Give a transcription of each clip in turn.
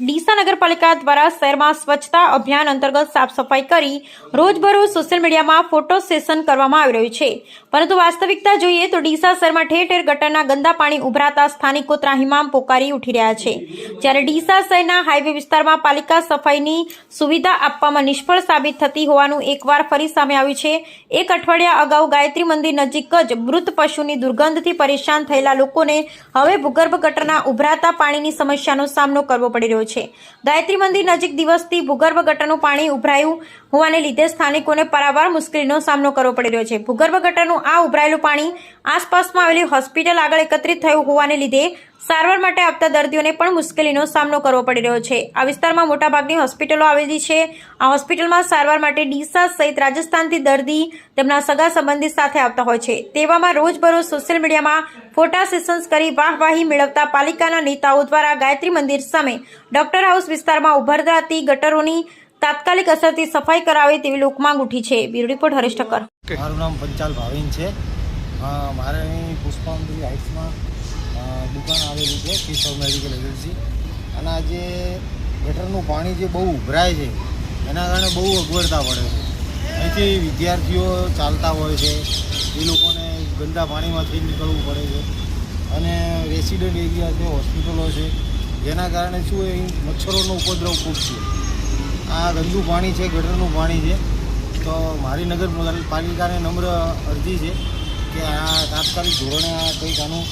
ડીસા નગરપાલિકા દ્વારા શહેરમાં સ્વચ્છતા અભિયાન અંતર્ગત સાફ સફાઈ કરી રોજબરોજ સોશિયલ મીડિયામાં ફોટો સેશન કરવામાં આવી રહ્યું છે. પરંતુ વાસ્તવિકતા જોઈએ તો ડીસા શહેરમાં ઠેર ઠેર ગટરના ગંદા પાણી ઉભરાતા સ્થાનિકો ત્રાહિમામ પોકારી ઉઠી રહ્યા છે. જ્યારે ડીસા શહેરના હાઈવે વિસ્તારમાં પાલિકા સફાઈની સુવિધા આપવામાં નિષ્ફળ સાબિત થતી હોવાનું એકવાર ફરી સામે આવ્યું છે. એક અઠવાડિયા અગાઉ ગાયત્રી મંદિર નજીક જ મૃત પશુની દુર્ગંધથી પરેશાન થયેલા લોકોને હવે ભૂગર્ભ ગટરના ઉભરાતા પાણીની સમસ્યાનો સામનો કરવો પડી રહ્યો છે ગાયત્રી મંદિર નજીક દિવસથી ભૂગર્ભ ગટરનું પાણી ઉભરાયું હોવાને લીધે સ્થાનિકોને પારાવાર મુશ્કેલીનો સામનો કરવો પડી રહ્યો છે. ભૂગર્ભ ગટરનું આ ઉભરાયેલું પાણી આસપાસમાં આવેલી હોસ્પિટલ આગળ એકત્રિત થયું હોવાને લીધે સારવાર માટે આવતા દર્દીઓને પણ મુશ્કેલીનો સામનો કરવો પડી રહ્યો છે. આ વિસ્તારમાં મોટાભાગની હોસ્પિટલો આવેલી છે. આ હોસ્પિટલમાં સારવાર માટે ડીસા સહિત રાજસ્થાનથી દર્દી તેમના સગા સંબંધી સાથે આવતા હોય છે. તેવામાં રોજબરોજ સોશિયલ મીડિયામાં ફોટા સેશન્સ કરી વાહવાહી મેળવતા પાલિકાના નેતાઓ દ્વારા ગાયત્રી મંદિર સામે ડોક્ટર હાઉસ વિસ્તારમાં ઉભરતી ગટરોની તાત્કાલિક અસરથી સફાઈ કરાવે તેવી લોકમાંગ ઉઠી છે. Bureau report Haresh Thakkar. મારું નામ પંચાલ ભાવિન છે. મારે અહીં પુષ્પાંજલિ હાઇટ્સમાં દુકાન આવેલી છે કિશોર મેડિકલ એજન્સી અને આ જે ગટરનું પાણી જે બહુ ઉભરાય છે, એના કારણે બહુ અગવડતા પડે છે. અહીંથી વિદ્યાર્થીઓ ચાલતા હોય છે, એ લોકોને ગંદા પાણીમાંથી નીકળવું પડે છે. અને રેસિડન્ટ એરિયા છે, હોસ્પિટલો છે, જેના કારણે શું અહીં મચ્છરોનો ઉપદ્રવ ખૂબ છે. આ ગંદુ પાણી છે, ગટરનું પાણી છે, તો મારી નગરપાલિકાને નમ્ર અરજી છે કે આ તાત્કાલિક ધોરણે આ કંઈક આનું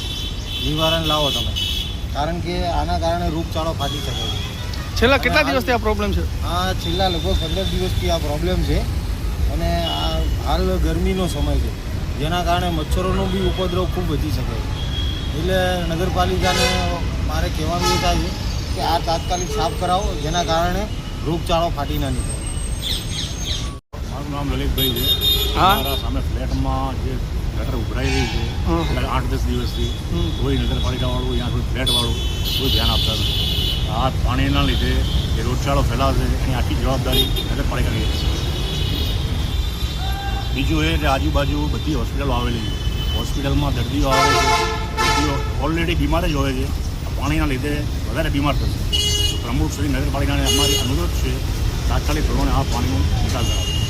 નિવારણ લાવો તમે. કારણ કે આના કારણે રોગચાળો ફાટી શકે છે. છેલ્લા કેટલા દિવસથી આ પ્રોબ્લેમ છે? આ છેલ્લા લગભગ પંદર દિવસથી આ પ્રોબ્લેમ છે. અને આ હાલ ગરમીનો સમય છે. જેના કારણે મચ્છરોનો બી ઉપદ્રવ ખૂબ વધી શકે છે. એટલે નગરપાલિકાને મારે કહેવાનું એ થાય છે કે આ તાત્કાલિક સાફ કરાવો જેના કારણે રોગચાળો ફાટી ના નીકળે. મારું નામ લલિતભાઈ છે. હા. મારા સામે ફ્લેટમાં જે ગટર ઉભરાઈ રહી છે. આઠ દસ દિવસથી કોઈ કોઈ નગરપાલિકાવાળું યા કોઈ ફ્લેટવાળું કોઈ ધ્યાન આપતા નથી. આ પાણીના લીધે જે રોગચાળો ફેલાશે એની આખી જવાબદારી નગરપાલિકાની છે. બીજું એ કે આજુબાજુ બધી હોસ્પિટલો આવેલી છે. હોસ્પિટલમાં દર્દીઓ આવે છે. દર્દીઓ ઓલરેડી બીમાર જ હોય છે. પાણીના લીધે વધારે બીમાર થશે. પ્રમુખ શ્રી નગરપાલિકાને અમારી અનુરોધ છે તાત્કાલિક ધોરણે આ પાણીનો નિકાલ કરાવો